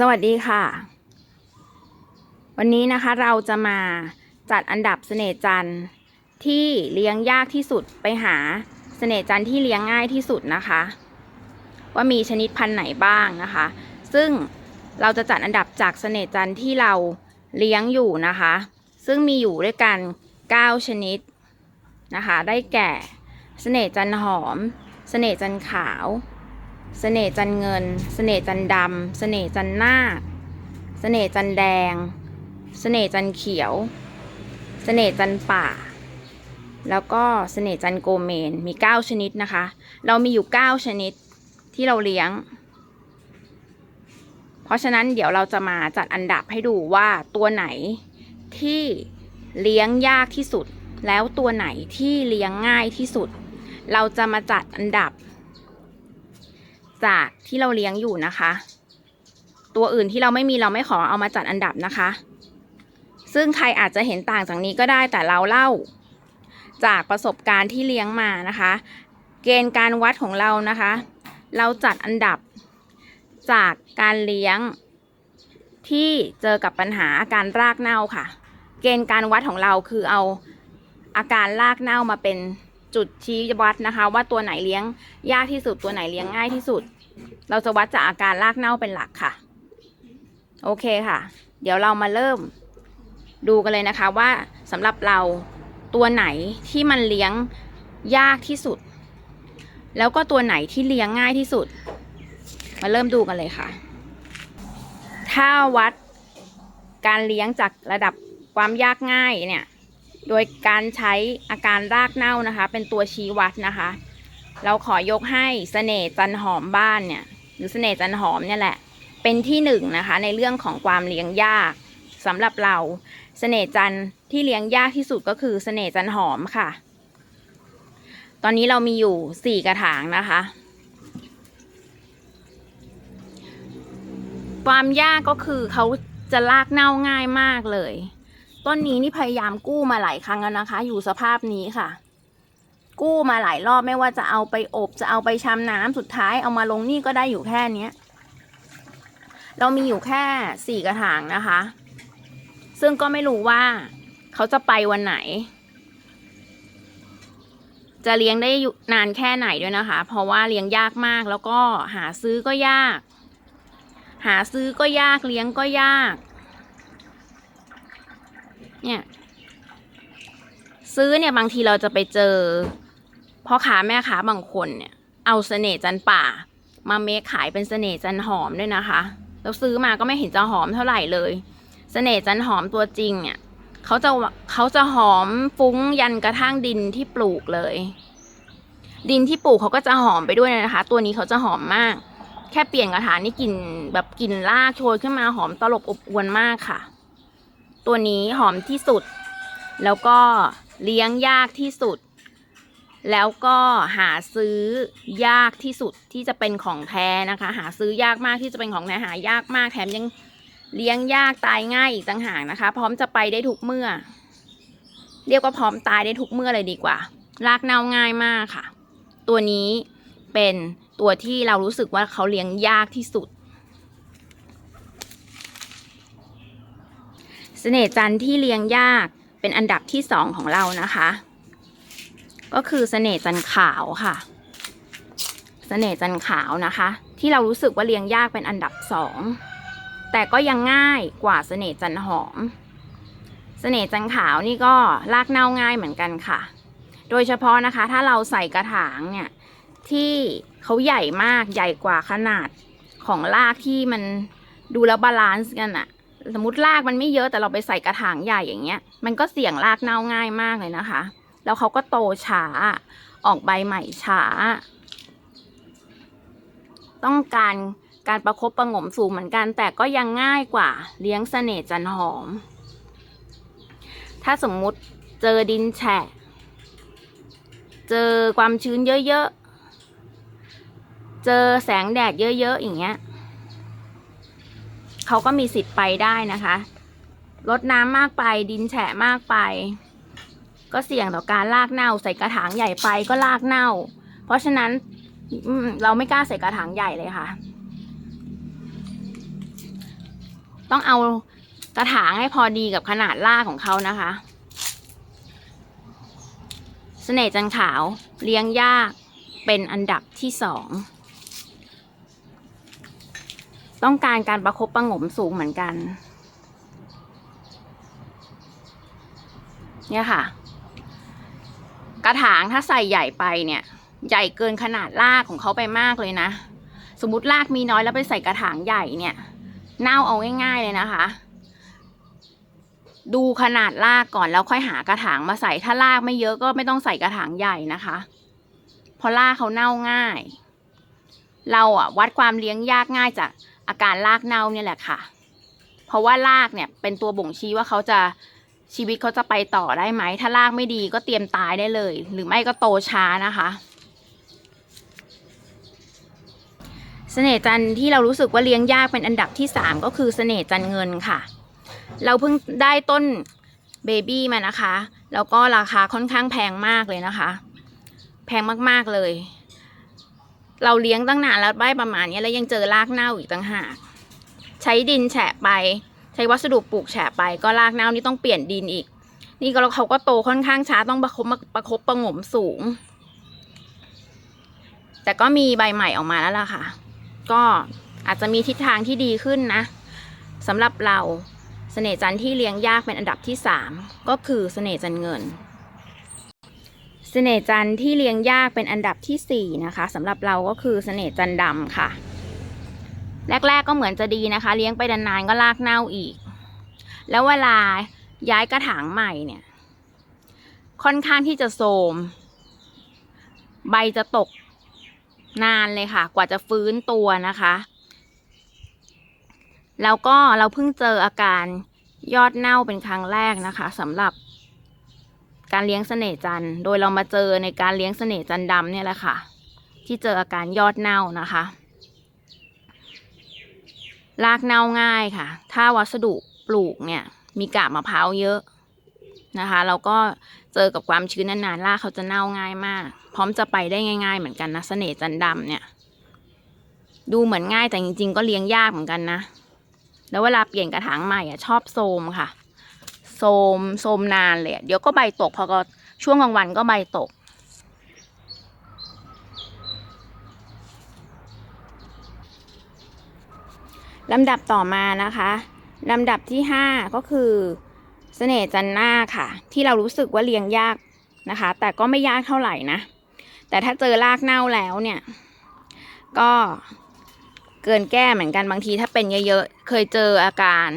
สวัสดีค่ะ วันนี้นะคะเราจะมาจัดอันดับเสน่จันที่เลี้ยงยากที่สุดไปหาเสน่จันที่เลี้ยงง่ายที่สุดนะคะ ว่ามีชนิดพันธุ์ไหนบ้างนะคะ ซึ่งเราจะจัดอันดับจากเสน่จันที่เราเลี้ยงอยู่นะคะ ซึ่งมีอยู่ด้วยกัน 9 ชนิดนะคะ ได้แก่เสน่จันหอม เสน่จันขาว เสน่ห์จันเงิน เสน่ห์จันดำ เสน่ห์จันนาคเสน่ห์จันแดง เสน่ห์จันเขียว เสน่ห์จันป่า แล้วก็เสน่ห์จันโกเมน มี 9 ชนิดนะคะ เรามีอยู่ 9 ชนิดที่เราเลี้ยง เพราะฉะนั้นเดี๋ยวเราจะมาจัดอันดับให้ดูว่าตัวไหนที่เลี้ยงยากที่สุด แล้วตัวไหนที่เลี้ยงง่ายที่สุด เราจะมาจัดอันดับ จากที่เราเลี้ยงอยู่นะคะ ตัวอื่นที่เราไม่มีเราไม่ขอเอามาจัดอันดับนะคะ ซึ่งใครอาจจะเห็นต่างจากนี้ก็ได้แต่เราเล่า จากประสบการณ์ที่เลี้ยงมานะคะ เกณฑ์การวัดของเรานะคะ เราจัดอันดับ จากการเลี้ยงที่เจอกับปัญหาอาการรากเน่าค่ะ เกณฑ์การวัดของเราคือเอาอาการรากเน่ามาเป็น จุดชี้วัดนะคะ ว่าตัวไหนเลี้ยงยากที่สุดตัวไหนเลี้ยงง่ายที่สุด เราจะวัดจากอาการรากเน่าเป็นหลักค่ะ โอเคค่ะ เดี๋ยวเรามาเริ่ม ดูกันเลยนะคะว่าสำหรับเราตัวไหนที่มันเลี้ยงยากที่สุด แล้วก็ตัวไหนที่เลี้ยงง่ายที่สุด มาเริ่มดูกันเลยค่ะ ถ้าวัดการเลี้ยงจากระดับความยากง่ายเนี่ย โดยการใช้อาการรากเน่านะคะ เป็นตัวชี้วัดนะคะ เราขอยกให้เสน่ห์จันหอมบ้านเนี่ย หรือเสน่ห์จันหอมเนี่ยแหละ เป็นที่หนึ่งนะคะ ในเรื่องของความเลี้ยงยากสำหรับเราเสน่ห์จันที่เลี้ยงยากที่สุดก็คือเสน่ห์จันหอมค่ะ ตอนนี้เรามีอยู่สี่กระถางนะคะ ความยากก็คือเขาจะลากเน่าง่ายมากเลย ต้นนี้นี่พยายามกู้มาหลายครั้งแล้วนะคะ อยู่สภาพนี้ค่ะ กู้มาหลายรอบไม่ว่าจะเอาไปอบจะเอาไปชำน้ำสุดท้ายเอามาลงนี่ก็ได้อยู่แค่เนี้ยเรามีอยู่แค่สี่กระถางนะคะ ซึ่งก็ไม่รู้ว่าเขาจะไปวันไหน จะเลี้ยงได้นานแค่ไหนด้วยนะคะ เพราะว่าเลี้ยงยากมากแล้วก็หาซื้อก็ยาก หาซื้อก็ยากเลี้ยงก็ยาก เนี่ย ซื้อเนี่ยบางทีเราจะไปเจอพ่อค้าแม่ค้าบางคนเนี่ย เอาเสน่ห์จันป่า มาเมคขายเป็นเสน่ห์จันหอมด้วยนะคะแล้วซื้อมาก็ไม่เห็นจะหอมเท่าไหร่เลย เสน่ห์จันหอมตัวจริงเนี่ยเขาจะเขาจะหอมฟุ้งยันกระทั่งดินที่ปลูกเลย ดินที่ปลูกเขาก็จะหอมไปด้วยนะคะ ตัวนี้เขาจะหอมมาก แค่เปลี่ยนกระถางนี่กลิ่นแบบกลิ่นรากโชยขึ้นมาหอมตลบอบอวนมากค่ะ ตัวนี้หอมที่สุด แล้วก็เลี้ยงยากที่สุด แล้วก็หาซื้อยากที่สุดที่จะเป็นของแท้นะคะ หาซื้อยากมากที่จะเป็นของแท้หายากมากแถมยังเลี้ยงยากตายง่ายอีกต่างหากนะคะ พร้อมจะไปได้ทุกเมื่อ เรียกว่าพร้อมตายได้ทุกเมื่อเลยดีกว่าลากเน่าง่ายมากค่ะ ตัวนี้เป็นตัวที่เรารู้สึกว่าเขาเลี้ยงยากที่สุด เสน่ห์จันทร์ที่เลี้ยงยากเป็นอันดับที่สองของเรานะคะ ก็คือเสน่ห์จันทร์ขาวค่ะเสน่ห์จันทร์ขาวนะคะ ที่เรารู้สึกว่าเลี้ยงยากเป็นอันดับสองแต่ก็ยังง่ายกว่าเสน่ห์จันทร์หอมเสน่ห์จันทร์ขาวนี่ก็ลากเน่าง่ายเหมือนกันค่ะ โดยเฉพาะนะคะ ถ้าเราใส่กระถางเนี่ยที่เขาใหญ่มากใหญ่กว่าขนาดของรากที่มันดูแล้วบาลานซ์กันอะ สมมติรากมันไม่เยอะแต่เราไปใส่กระถางใหญ่อย่างเงี้ย มันก็เสี่ยงรากเน่าง่ายมากเลยนะคะ แล้วเขาก็โตช้า ออกใบใหม่ช้า ต้องการการประคบประงมสูงเหมือนกัน แต่ก็ยังง่ายกว่าเลี้ยงเสน่จันหอม ถ้าสมมุติเจอดินแฉะ เจอความชื้นเยอะๆ เจอแสงแดดเยอะๆอย่างเงี้ย เขาก็มีสิทธิ์ไปได้นะคะลดน้ำมากไปดินแฉะมากไป ก็เสี่ยงต่อการลากเน่า ใส่กระถางใหญ่ไปก็ลากเน่า เพราะฉะนั้นเราไม่กล้าใส่กระถางใหญ่เลยค่ะ ต้องเอากระถางให้พอดีกับขนาดรากของเขานะคะเสน่จันขาวเลี้ยงยากเป็นอันดับที่สอง ต้องการการประคบประงมสูงเหมือนกัน เนี่ยค่ะ กระถางถ้าใส่ใหญ่ไปเนี่ย ใหญ่เกินขนาดรากของเขาไปมากเลยนะ สมมติรากมีน้อยแล้วไปใส่กระถางใหญ่เนี่ยเน่าเอาง่ายๆเลยนะคะ ดูขนาดรากก่อนแล้วค่อยหากระถางมาใส่ถ้ารากไม่เยอะก็ไม่ต้องใส่กระถางใหญ่นะคะเพราะรากเขาเน่าง่าย เราอะวัดความเลี้ยงยากง่ายจาก อาการรากเน่าเนี่ยแหละค่ะ เพราะว่ารากเนี่ยเป็นตัวบ่งชี้ว่าเขาจะชีวิตเขาจะไปต่อได้ไหม ถ้ารากไม่ดีก็เตรียมตายได้เลย หรือไม่ก็โตช้านะคะเสน่ห์จันที่เรารู้สึกว่าเลี้ยงยากเป็นอันดับที่สามก็คือเสน่ห์จันเงินค่ะ เราเพิ่งได้ต้นเบบี้มานะคะ แล้วก็ราคาค่อนข้างแพงมากเลยนะคะ แพงมากๆเลย เราเลี้ยงตั้งนานแล้วได้ประมาณนี้แล้วยังเจอรากเน่าอีกต่างหาก ใช้ดินแฉะไป ใช้วัสดุปลูกแฉะไป ก็รากเน่านี่ต้องเปลี่ยนดินอีก นี่ก็แล้วเขาก็โตค่อนข้างช้าต้องประคบประคบประงมสูง แต่ก็มีใบใหม่ออกมาแล้วล่ะค่ะ ก็อาจจะมีทิศทางที่ดีขึ้นนะสำหรับเราเสน่ห์จันที่เลี้ยงยากเป็นอันดับที่สามก็คือเสน่ห์จันเงิน สน่ห์จันที่เลี้ยงยากเป็นอันดับที่สี่นะคะสำหรับเราก็คือเสน่ห์จันดำค่ะ แรก ๆก็เหมือนจะดีนะคะ เลี้ยงไปนานๆก็ลากเน่าอีก แล้วเวลาย้ายกระถางใหม่เนี่ย ค่อนข้างที่จะโทมใบจะตกนานเลยค่ะ กว่าจะฟื้นตัวนะคะ แล้วก็เราเพิ่งเจออาการยอดเน่าเป็นครั้งแรกนะคะสำหรับ การเลี้ยงเสน่ห์จันโดยเรามาเจอในการเลี้ยงเสน่ห์จันดำเนี่ยแหละค่ะ ที่เจออาการยอดเน่านะคะรากเน่าง่ายค่ะ ถ้าวัสดุปลูกเนี่ย มีกาบมะพร้าวเยอะนะคะ เราก็เจอกับความชื้นนานๆรากเขาจะเน่าง่ายมาก พร้อมจะไปได้ง่าย ๆ เหมือนกันนะเสน่ห์จันดำเนี่ย ดูเหมือนง่ายแต่จริง ๆ ก็เลี้ยงยากเหมือนกันนะ แล้วเวลาเปลี่ยนกระถางใหม่อะชอบโทมค่ะ โทมโทมนานเลยเดี๋ยวก็ใบตก พอก็ช่วงกลางวันก็ใบตก ลำดับต่อมานะคะ ลำดับที่ห้าก็คือเสน่ห์จันนาค่ะ ที่เรารู้สึกว่าเลี้ยงยากนะคะ แต่ก็ไม่ยากเท่าไหร่นะ แต่ถ้าเจอรากเน่าแล้วเนี่ย ก็เกินแก้เหมือนกันบางทีถ้าเป็นเยอะๆ เคยเจออาการ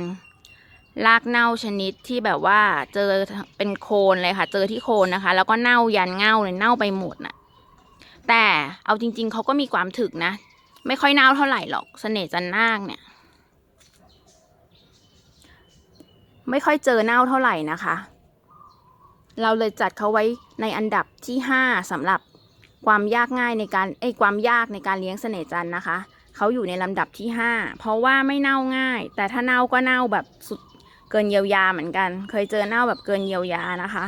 รากเน่าชนิดที่แบบว่าเจอเป็นโคนเลยค่ะ เจอที่โคนนะคะ แล้วก็เน่ายันเง่าเลยเน่าไปหมดน่ะ แต่เอาจริง ๆเขาก็มีความถึกนะ ไม่ค่อยเน่าเท่าไหร่หรอกเสน่ห์จันนาคเนี่ย ไม่ค่อยเจอเน่าเท่าไหร่นะคะ เราเลยจัดเขาไว้ในอันดับที่ห้าสำหรับความยากง่ายในการไอ้ความยากในการเลี้ยงเสน่ห์จันนะคะ เขาอยู่ในลำดับที่ห้าเพราะว่าไม่เน่าง่าย แต่ถ้าเน่าก็เน่าแบบสุด เกินเยียวยาเหมือนกัน เคยเจอเน่าแบบเกินเยียวยานะคะ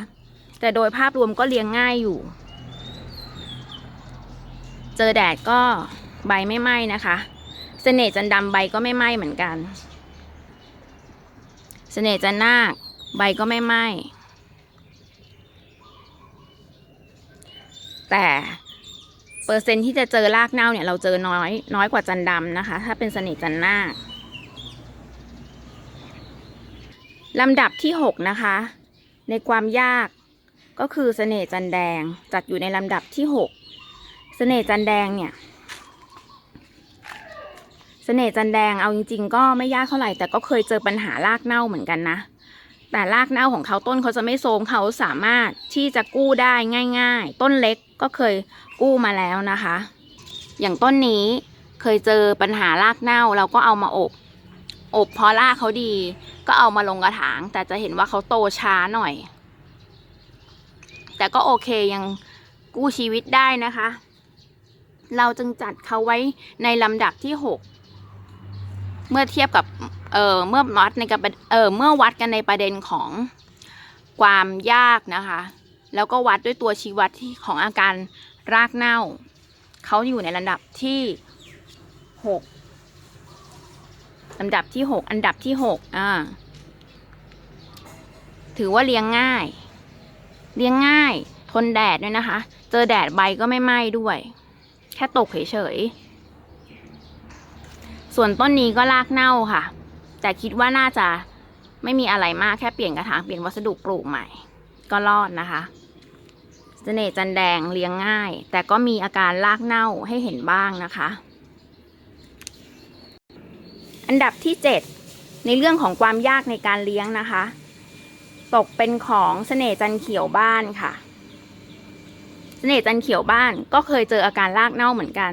แต่โดยภาพรวมก็เลี้ยงง่ายอยู่ เจอแดดก็ใบไม่ไหม้นะคะเสน่ห์จันดำใบก็ไม่ไหม้เหมือนกันเสน่ห์จันนาคใบก็ไม่ไหม้แต่เปอร์เซ็นต์ที่จะเจอรากเน่าเนี่ยเราเจอน้อยน้อยกว่าจันดำนะคะ ถ้าเป็นเสน่ห์จันนาค ลำดับที่หกนะคะ ในความยากก็คือเสน่ห์จันแดงจัดอยู่ในลำดับที่หกเสน่ห์จันแดงเนี่ยเสน่ห์จันแดงเอาจริง ๆ ก็ไม่ยากเท่าไหร่แต่ก็เคยเจอปัญหารากเน่าเหมือนกันนะ แต่รากเน่าของเขาต้นเขาจะไม่โทมเขาสามารถที่จะกู้ได้ง่าย ๆ ต้นเล็กก็เคยกู้มาแล้วนะคะ อย่างต้นนี้เคยเจอปัญหารากเน่าเราก็เอามาอบ อบพอรากเขาดี ก็เอามาลงกระถาง แต่จะเห็นว่าเขาโตช้าหน่อย แต่ก็โอเคยังกู้ชีวิตได้นะคะ เราจึงจัดเขาไว้ในลำดับที่หกเมื่อเทียบกับเออเมื่อวัดในกับเออเมื่อวัดกันในประเด็นของความยากนะคะ แล้วก็วัดด้วยตัวชี้วัดที่ของอาการรากเน่า เขาอยู่ในระดับที่หก ลำดับที่หกอันดับที่หกอ่าถือว่าเลี้ยงง่าย เลี้ยงง่าย ทนแดดด้วยนะคะ เจอแดดใบก็ไม่ไหม้ด้วย แค่ตกเฉยๆ ส่วนต้นนี้ก็รากเน่าค่ะ แต่คิดว่าน่าจะไม่มีอะไรมากแค่เปลี่ยนกระถางเปลี่ยนวัสดุปลูกใหม่ ก็รอดนะคะเสน่จันแดงเลี้ยงง่าย แต่ก็มีอาการรากเน่าให้เห็นบ้างนะคะ อันดับที่ 7 ในเรื่องของความยากในการเลี้ยงนะคะ ตกเป็นของเสน่ห์จันเขียวบ้านค่ะ เสน่ห์จันเขียวบ้านก็เคยเจออาการรากเน่าเหมือนกัน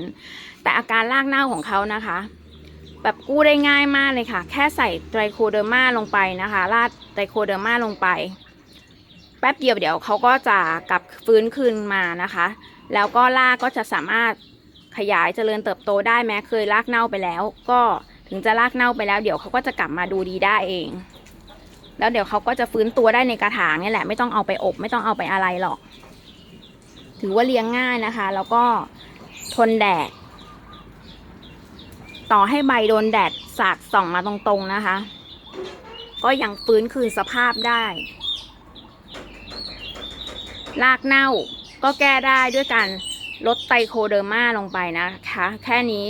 แต่อาการรากเน่าของเขานะคะ แบบกู้ได้ง่ายมากเลยค่ะ แค่ใส่ไตรโคเดอร์มาลงไปนะคะราดไตรโคเดอร์มาลงไป แป๊บเดียวเดี๋ยวเขาก็จะกลับฟื้นคืนมานะคะ แล้วก็รากก็จะสามารถขยายเจริญเติบโตได้แม้เคยรากเน่าไปแล้ว ก็ ถึงจะรากเน่าไปแล้วเดี๋ยวเขาก็จะกลับมาดูดีได้เอง แล้วเดี๋ยวเขาก็จะฟื้นตัวได้ในกระถางนี่แหละไม่ต้องเอาไปอบ ไม่ต้องเอาไปอะไรหรอก ถือว่าเลี้ยงง่ายนะคะ แล้วก็ทนแดด ต่อให้ใบโดนแดดสาดส่องมาตรงๆนะคะ ก็ยังฟื้นคืนสภาพได้ รากเน่าก็แก้ได้ด้วยการลดไตรโคเดอร์มาลงไปนะคะ แค่นี้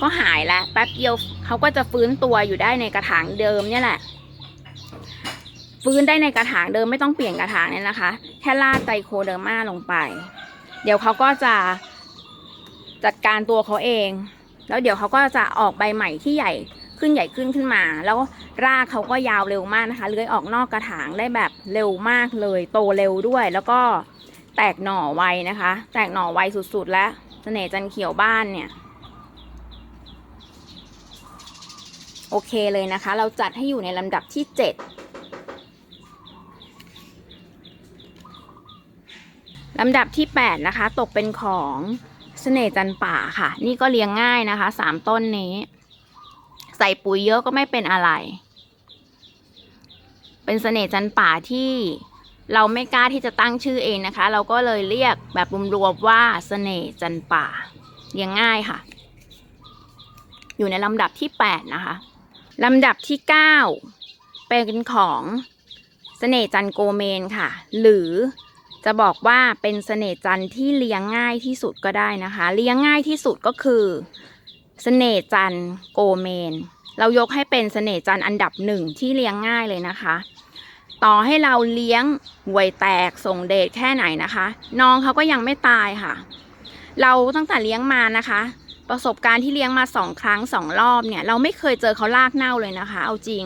ก็หายแล้วแป๊บเดียวเขาก็จะฟื้นตัวอยู่ได้ในกระถางเดิมเนี่ยแหละ ฟื้นได้ในกระถางเดิมไม่ต้องเปลี่ยนกระถางเนี่ยนะคะ แค่ลาดไตรโคเดอร์มาลงไป เดี๋ยวเขาก็จะจัดการตัวเขาเอง แล้วเดี๋ยวเขาก็จะออกใบใหม่ที่ใหญ่ขึ้นใหญ่ขึ้นขึ้นมา แล้วรากเขาก็ยาวเร็วมากนะคะเลื้อยออกนอกกระถางได้แบบเร็วมากเลย โตเร็วด้วย แล้วก็แตกหน่อไวนะคะ แตกหน่อไวสุดๆ แล้วเสน่ห์จันเขียวบ้านเนี่ย โอเคเลยนะคะ เราจัดให้อยู่ในลำดับที่ 7ลำดับที่ 8 นะคะ ตกเป็นของเสน่ห์จันป่าค่ะ นี่ก็เลี้ยงง่ายนะคะสามต้นนี้ ใส่ปุ๋ยเยอะก็ไม่เป็นอะไร เป็นเสน่ห์จันป่าที่เราไม่กล้าที่จะตั้งชื่อเองนะคะ เราก็เลยเรียกแบบรวมๆว่าเสน่ห์จันป่าเลี้ยงง่ายค่ะ อยู่ในลำดับที่ 8 นะคะ ลำดับที่ 9 เป็นของเสน่จันโกเมนค่ะ หรือจะบอกว่าเป็นเสน่จันที่เลี้ยงง่ายที่สุดก็ได้นะคะ เลี้ยงง่ายที่สุดก็คือเสน่จันโกเมน เรายกให้เป็นเสน่จันอันดับหนึ่งที่เลี้ยงง่ายเลยนะคะ ต่อให้เราเลี้ยงหวยแตกส่งเดชแค่ไหนนะคะ น้องเขาก็ยังไม่ตายค่ะ เราตั้งแต่เลี้ยงมานะคะ ประสบการณ์ที่เลี้ยงมาสองครั้งสองรอบเนี่ย เราไม่เคยเจอเขาลากเน่าเลยนะคะ เอาจริง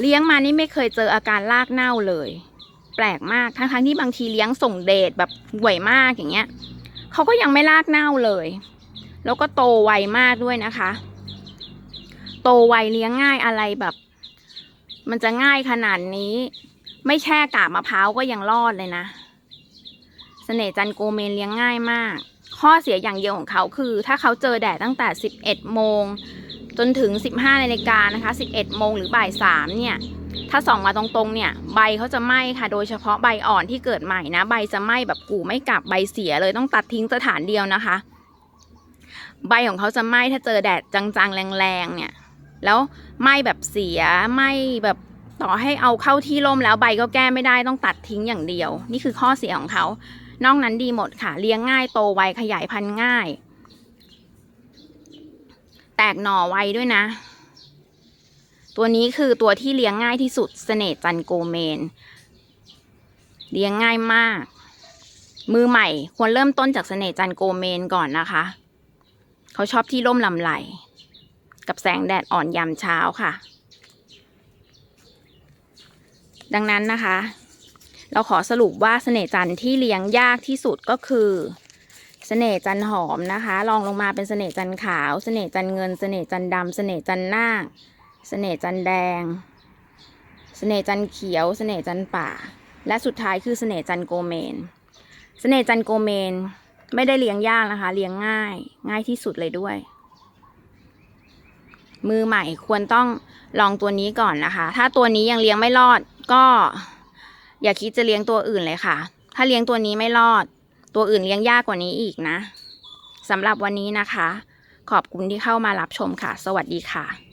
เลี้ยงมานี่ไม่เคยเจออาการลากเน่าเลย แปลกมากทั้งๆทที่บางทีเลี้ยงส่งเดชแบบห่วยมากอย่างเงี้ยเขาก็ยังไม่ลากเน่าเลย แล้วก็โตไวมากด้วยนะคะ โตไวเลี้ยงง่ายอะไรแบบ มันจะง่ายขนาดนี้ ไม่แช่กาบมะพร้าวก็ยังรอดเลยนะเสน่จันโกเมนเลี้ยงง่ายมาก ข้อเสียอย่างเดียวของเขาคือ ถ้าเขาเจอแดดตั้งแต่ 11 โมง จนถึง 15นาฬิกานะคะ 11 โมงหรือบ่าย3เนี่ย ถ้าส่องมาตรงๆเนี่ยใบเขาจะไหม้ค่ะ โดยเฉพาะใบอ่อนที่เกิดใหม่นะ ใบจะไหม้แบบกู่ไม่กลับใบเสียเลยต้องตัดทิ้งสถานเดียวนะคะ ใบของเขาจะไหม้ถ้าเจอแดดจังๆแรงๆเนี่ย แล้วไหม้แบบเสียไหม้แบบต่อให้เอาเข้าที่ร่มแล้วใบก็แก้ไม่ได้ต้องตัดทิ้งอย่างเดียว นี่คือข้อเสียของเขา นอกนั้นดีหมดค่ะ เลี้ยงง่ายโตไวขยายพันธุ์ง่าย แตกหน่อไวด้วยนะ ตัวนี้คือตัวที่เลี้ยงง่ายที่สุดเสน่จันโกเมน เลี้ยงง่ายมาก มือใหม่ควรเริ่มต้นจากเสน่จันโกเมนก่อนนะคะ เขาชอบที่ร่มลำไหล กับแสงแดดอ่อนยามเช้าค่ะ ดังนั้นนะคะ เราขอสรุปว่าเสน่ห์จันทร์ที่เลี้ยงยากที่สุดก็คือเสน่ห์จันทร์หอมนะคะรองลงมาเป็นเสน่ห์จันทร์ขาว เสน่ห์จันทร์เงิน เสน่ห์จันทร์ดำเสน่ห์จันทร์นาคเสน่ห์จันทร์แดง เสน่ห์จันทร์เขียว เสน่ห์จันทร์ป่า และสุดท้ายคือเสน่ห์จันทร์โกเมน เสน่ห์จันทร์โกเมนไม่ได้เลี้ยงยากนะคะ เลี้ยงง่าย ง่ายที่สุดเลยด้วย มือใหม่ควรต้องลองตัวนี้ก่อนนะคะ ถ้าตัวนี้ยังเลี้ยงไม่รอดก็ อย่าคิดจะเลี้ยงตัวอื่นเลยค่ะ ถ้าเลี้ยงตัวนี้ไม่รอด ตัวอื่นเลี้ยงยากกว่านี้อีกนะสำหรับวันนี้นะคะ ขอบคุณที่เข้ามารับชมค่ะ สวัสดีค่ะ